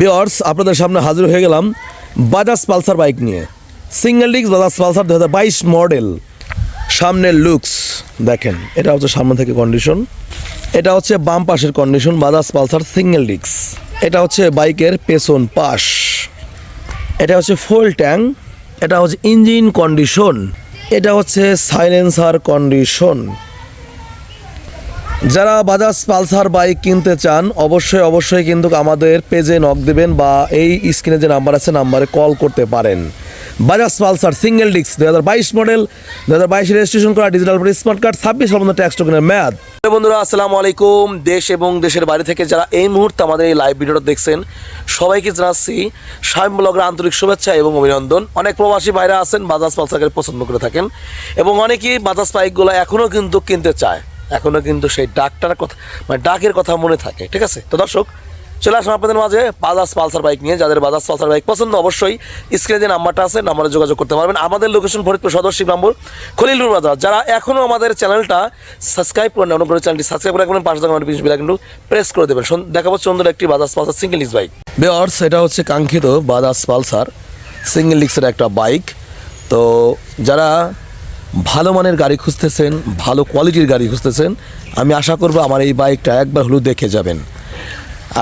বিয়ার্স আপনাদের সামনে হাজির হয়ে গেলাম বাজাজ পালসার বাইক নিয়ে। সিঙ্গেল ডিক্স বাজাজ পালসার দু হাজার বাইশ মডেল সামনের লুকস দেখেন, এটা হচ্ছে সামনে থেকে কন্ডিশন এটা হচ্ছে বাম পাশের কন্ডিশন বাজাজ পালসার সিঙ্গেল ডিক্স এটা হচ্ছে বাইকের পেছন পাশ। এটা হচ্ছে ফুল ট্যাঙ্ক এটা হচ্ছে ইঞ্জিন কন্ডিশন এটা হচ্ছে সাইলেন্সার কন্ডিশন যারা বাজাজ পালসার বাইক কিনতে চান, অবশ্যই অবশ্যই কিন্তু আমাদের পেজে নক দেবেন বা এই স্ক্রিনে যে নাম্বার আছে নাম্বারে কল করতে পারেন। বাজাজ পালসার সিঙ্গেল ডিস্ক দু হাজার বাইশ মডেল দু হাজার বাইশে রেজিস্ট্রেশন করা ডিজিটাল স্মার্ট কার্ড ছাব্বিশ সম্বন্ধ ট্যাক্স টোকেনের ম্যাদ। বন্ধুরা, আসসালামু আলাইকুম। দেশ এবং দেশের বাইরে থেকে যারা এই মুহূর্তে আমাদের এই লাইভ ভিডিওটা দেখছেন, সবাইকে জানাচ্ছি ব্লগের আন্তরিক শুভেচ্ছা এবং অভিনন্দন। অনেক প্রবাসী বাইরে আছেন, বাজাজ পালসারকে পছন্দ করে থাকেন এবং অনেকেই বাজাজ বাইকগুলো এখনও কিন্তু কিনতে চায়। এখনও কিন্তু সেই ডাকটার কথা মানে ডাকের কথা মনে থাকে, ঠিক আছে? তো দর্শক, চলে আসুন আপনাদের মাঝে বাজাজ পালসার বাইক নিয়ে। যাদের বাজাজ পালসার বাইক পছন্দ, অবশ্যই স্ক্রিনে যে নাম্বারটা আছে, নাম্বারে যোগাযোগ করতে পারবেন। আমাদের লোকেশন ফরিদপুর সদর শিব নম্বর খলিলুর বাজার। যারা এখনও আমাদের চ্যানেলটা সাবস্ক্রাইব করেন অনুগ্রহ চ্যানেলটি সাবস্ক্রাইব করে রাখবেন। পাঁচ টাকা নোটিফিকেশন কিন্তু প্রেস করে দেবেন। দেখাবো সুন্দর একটি Bajaj Pulsar single disc bike Beers এটা হচ্ছে কাঙ্ক্ষিত বাজাজ পালসার সিঙ্গেল ডিস্কের একটা বাইক তো যারা ভালো মানের গাড়ি খুঁজতেছেন, ভালো কোয়ালিটির গাড়ি খুঁজতেছেন। আমি আশা করব আমার এই বাইকটা একবার হলেও দেখে যাবেন।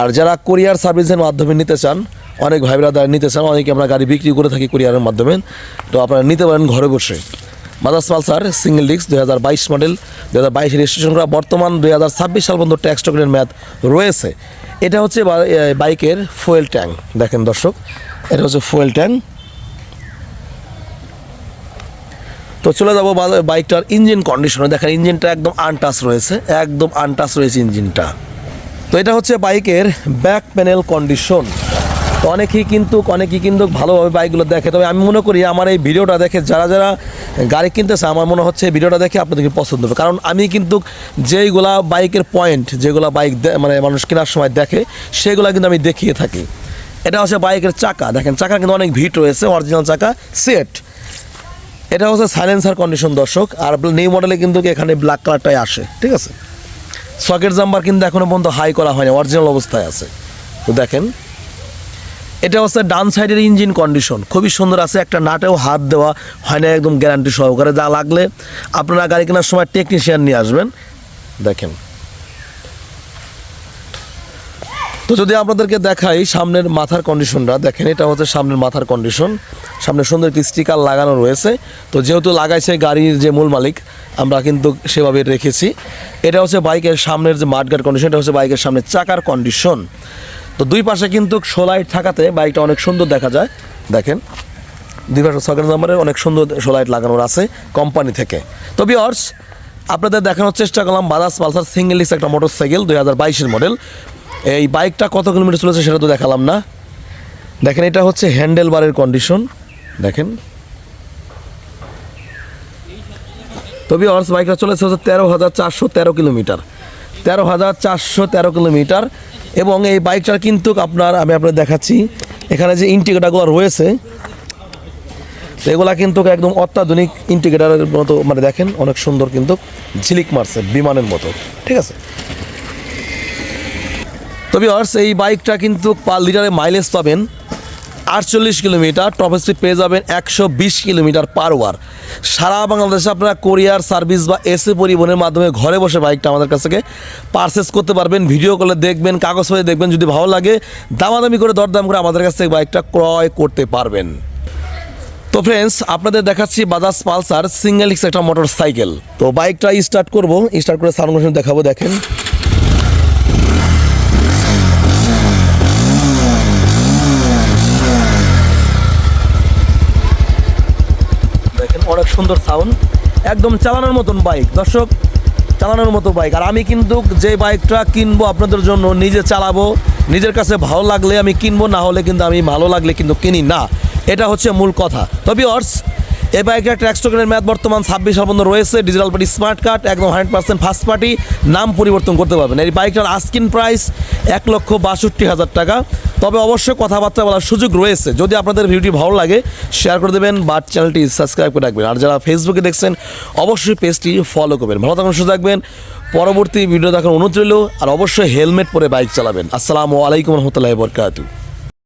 আর যারা কোরিয়ার সার্ভিসের মাধ্যমে নিতে চান, অনেক ভাই ব্রাদার নিতে চান, অনেকে আমরা গাড়ি বিক্রি করে থাকি কোরিয়ারের মাধ্যমে, তো আপনারা নিতে পারেন ঘরে বসে। বাজাজ পালসার সিঙ্গেল ডিস্ক দুই হাজার বাইশ মডেল দু হাজার বাইশে রেজিস্ট্রেশন করা। বর্তমান দুই হাজার ছাব্বিশ সাল পর্যন্ত ট্যাক্স টোকেনের মেয়াদ রয়েছে। এটা হচ্ছে বাইকের ফুয়েল ট্যাঙ্ক দেখেন দর্শক, এটা হচ্ছে ফুয়েল ট্যাঙ্ক তো চলে যাব বাইকটার ইঞ্জিন কন্ডিশনে দেখেন, ইঞ্জিনটা একদম আনটাচ রয়েছে, একদম আনটাচ রয়েছে ইঞ্জিনটা। তো এটা হচ্ছে বাইকের ব্যাক প্যানেল কন্ডিশন তো অনেকেই কিন্তু অনেকেই কিন্তু ভালোভাবে বাইকগুলো দেখে। তবে আমি মনে করি, আমার এই ভিডিওটা দেখে যারা যারা গাড়ি কিনতেছে, আমার মনে হচ্ছে এই ভিডিওটা দেখে আপনাদেরকে পছন্দ হবে। কারণ আমি কিন্তু যেইগুলা বাইকের পয়েন্ট যেগুলা বাইক মানে মানুষ কেনার সময় দেখে, সেগুলো কিন্তু আমি দেখিয়ে থাকি। এটা হচ্ছে বাইকের চাকা। দেখেন, চাকা কিন্তু অনেক ভিট রয়েছে অরিজিনাল চাকা সেট এটা হচ্ছে সাইলেন্সার কন্ডিশন দর্শক। আর নিউ মডেলে কিন্তু এখানে ব্ল্যাক কালারটাই আসে, ঠিক আছে? সকেট জাম্বার কিন্তু এখনও পর্যন্ত হাই করা হয়নি অরিজিনাল অবস্থায় আছে। তো দেখেন, এটা হচ্ছে ডান সাইডের ইঞ্জিন কন্ডিশন খুবই সুন্দর আছে, একটা নাটেও হাত দেওয়া হয় না, একদম গ্যারান্টি সহকারে। যা লাগলে আপনারা গাড়ি কেনার সময় টেকনিশিয়ান নিয়ে আসবেন। দেখেন। তো যদি আপনাদেরকে দেখাই সামনের মাথার কন্ডিশনটা, দেখেন এটা হচ্ছে সামনের মাথার কন্ডিশন। সামনে সুন্দর একটি স্টিকার লাগানো রয়েছে। তো যেহেতু লাগাইছে গাড়ির যে মূল মালিক, আমরা কিন্তু সেভাবে রেখেছি। এটা হচ্ছে বাইকের সামনের যে মাঠগার্ড কন্ডিশন, এটা হচ্ছে বাইকের সামনে চাকার কন্ডিশন। তো দুই পাশে কিন্তু সোলাইট থাকাতে বাইকটা অনেক সুন্দর দেখা যায়। দেখেন, দুই পাশে সকেট নাম্বারের অনেক সুন্দর সোলাইট লাগানোর আছে কোম্পানি থেকে। তো বিয়ার্স আপনাদের দেখানোর চেষ্টা করলাম বাজাজ পালসার সিঙ্গেল একটা মোটর সাইকেল দুই হাজার বাইশের মডেল এই বাইকটা কত কিলোমিটার চলেছে সেটা তো দেখালাম না। দেখেন, এটা হচ্ছে হ্যান্ডেল বারের কন্ডিশন দেখেন। তবে অর্স বাইকটা চলেছে হচ্ছে তেরো হাজার চারশো তেরো কিলোমিটার। তেরো হাজার চারশো তেরো কিলোমিটার। এবং এই বাইকটার কিন্তু আপনার, আমি আপনার দেখাচ্ছি, এখানে যে ইন্টিগ্রেটারগুলো রয়েছে এগুলা কিন্তু একদম অত্যাধুনিক ইন্টিগ্রেটারের মতো মানে দেখেন, অনেক সুন্দর কিন্তু ঝিলিক মারছে বিমানের মতো। ঠিক আছে? তবে অর্স এই বাইকটা কিন্তু পার লিটারে মাইলেজ পাবেন আটচল্লিশ কিলোমিটার টপ স্পিড পেয়ে যাবেন একশো বিশ কিলোমিটার পার ওয়ার সারা বাংলাদেশে আপনারা কোরিয়ার সার্ভিস বা এসে পরিবহনের মাধ্যমে ঘরে বসে বাইকটা আমাদের কাছ থেকে পারচেস করতে পারবেন। ভিডিও কলে দেখবেন, কাগজ হয়ে দেখবেন, যদি ভালো লাগে, দামাদামি করে, দরদাম করে আমাদের কাছ থেকে বাইকটা ক্রয় করতে পারবেন। তো ফ্রেন্ডস আপনাদের দেখাচ্ছি বাজাজ পালসার সিঙ্গেল একটা মোটর সাইকেল তো বাইকটা স্টার্ট করব স্টার্ট করে সাউন্ড দেখাবো, দেখেন। সুন্দর সাউন্ড একদম চালানোর মতন বাইক দর্শক, চালানোর মতো বাইক আর আমি কিন্তু যে বাইকটা কিনবো আপনাদের জন্য, নিজে চালাবো, নিজের কাছে ভালো লাগলে আমি কিনবো, না হলে কিন্তু আমি ভালো লাগলে কিন্তু কিনি না। এটা হচ্ছে মূল কথা। তবে অর্স এই বাইকটা ট্যাক্স টোকেনের মেয়াদ বর্তমান ছাব্বিশ সাল পর্যন্ত রয়েছে। ডিজিটাল পার্টি স্মার্ট কার্ড একদম হান্ড্রেড পার্সেন্ট ফার্স্ট পার্টি নাম পরিবর্তন করতে পারবেন। এই বাইকটার আস্কিন প্রাইস এক লক্ষ বাষট্টি হাজার টাকা। তবে অবশ্যই কথাবার্তা বলার সুযোগ রয়েছে। যদি আপনাদের ভিডিওটি ভালো লাগে শেয়ার করে দেবেন বা চ্যানেলটি সাবস্ক্রাইব করে রাখবেন। আর যারা ফেসবুকে দেখছেন, অবশ্যই পেজটি ফলো করবেন। ভালো থাকুন, সুস্থ থাকবেন। পরবর্তী ভিডিও দেখার অনুরোধ রইল, আর অবশ্যই হেলমেট পরে বাইক চালাবেন। আসসালামু আলাইকুম রহমতুল্লাহ বরকাতু